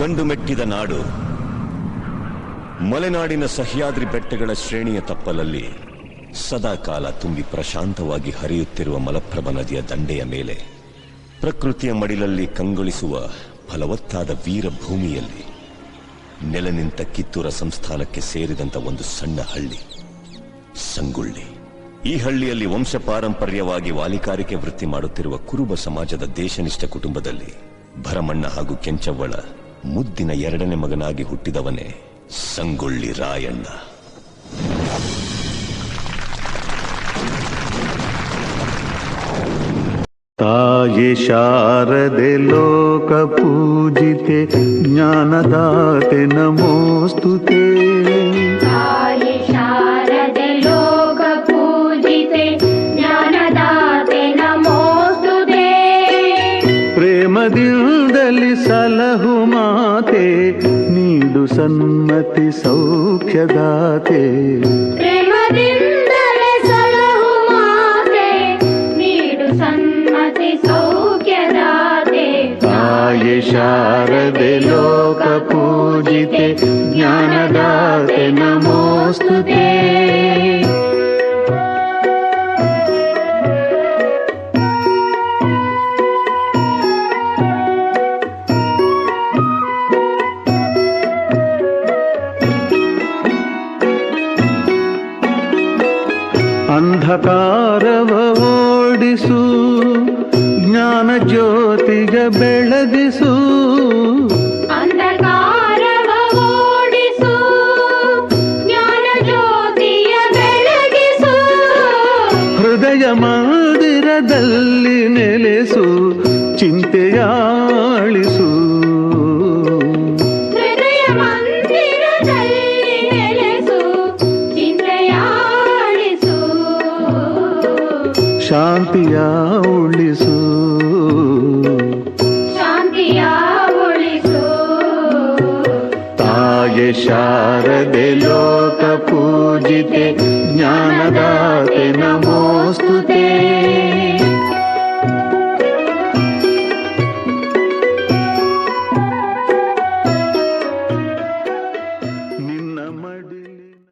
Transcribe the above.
ಗಂಡು ಮೆಟ್ಟಿದ ನಾಡು, ಮಲೆನಾಡಿನ ಸಹ್ಯಾದ್ರಿ ಬೆಟ್ಟಗಳ ಶ್ರೇಣಿಯ ತಪ್ಪಲಲ್ಲಿ ಸದಾಕಾಲ ತುಂಬಿ ಪ್ರಶಾಂತವಾಗಿ ಹರಿಯುತ್ತಿರುವ ಮಲಪ್ರಭ ನದಿಯ ದಂಡೆಯ ಮೇಲೆ, ಪ್ರಕೃತಿಯ ಮಡಿಲಲ್ಲಿ ಕಂಗೊಳಿಸುವ ಫಲವತ್ತಾದ ವೀರ ಭೂಮಿಯಲ್ಲಿ ನೆಲ ನಿಂತ ಕಿತ್ತೂರ ಸಂಸ್ಥಾನಕ್ಕೆ ಸೇರಿದಂತ ಒಂದು ಸಣ್ಣ ಹಳ್ಳಿ, ಸಂಗುಳ್ಳಿ. ಈ ಹಳ್ಳಿಯಲ್ಲಿ ವಂಶ ಪಾರಂಪರ್ಯವಾಗಿ ವಾಲಿಕಾರಿಕೆ ವೃತ್ತಿ ಮಾಡುತ್ತಿರುವ ಕುರುಬ ಸಮಾಜದ ದೇಶನಿಷ್ಠ ಕುಟುಂಬದಲ್ಲಿ ಭರಮಣ್ಣ ಹಾಗೂ ಕೆಂಚವ್ವಳ ಮುದ್ದಿನ ಎರಡನೇ ಮಗನಾಗಿ ಹುಟ್ಟಿದವನೇ ಸಂಗೊಳ್ಳಿ ರಾಯಣ್ಣ. ತಾಯಿ ಶಾರದೆ ಲೋಕ ಪೂಜಿತೆ ಜ್ಞಾನದಾತೆ ನಮೋಸ್ತುತೆ. ಪ್ರೇಮದಿಂದಲಿ ಸಲಹು ಮಾತೆ ನೀಡು ಸನ್ಮತಿ ಸೌಖ್ಯದಾತೆ ಪ್ರೇಮದಿಂದಲೇ ಸಲಹು ಮಾತೆ ನೀಡು ಸನ್ಮತಿ ಸೌಖ್ಯದಾತೆ ತಾಯಿ ಶಾರದೆ ಲೋಕ ಪೂಜಿತೆ ಜ್ಞಾನದಾತೆ ನಮೋಸ್ತುತೆ. ಅಂಧಕಾರವ ಓಡಿಸು ಜ್ಞಾನ ಜ್ಯೋತಿಗ ಬೆಳಗಿಸು ಅಂಧಕಾರವ ಓಡಿಸು ಜ್ಞಾನ ಜ್ಯೋತಿಯ ಬೆಳಗಿಸು ಹೃದಯ ಮಂದಿರದಲ್ಲಿ ನೆಲೆಸು ಚಿಂತೆಯಾಳಿಸು ಶಾಂತಿಯ ಉಳಿಸು. ಶಾಂತಿಯ ಉಳಿಸು. ತಾಯಿ ಶಾರದೆ ಲೋಕ ಪೂಜಿತೆ ಜ್ಞಾನದಾತೆ ನಮೋಸ್ತುತೆ.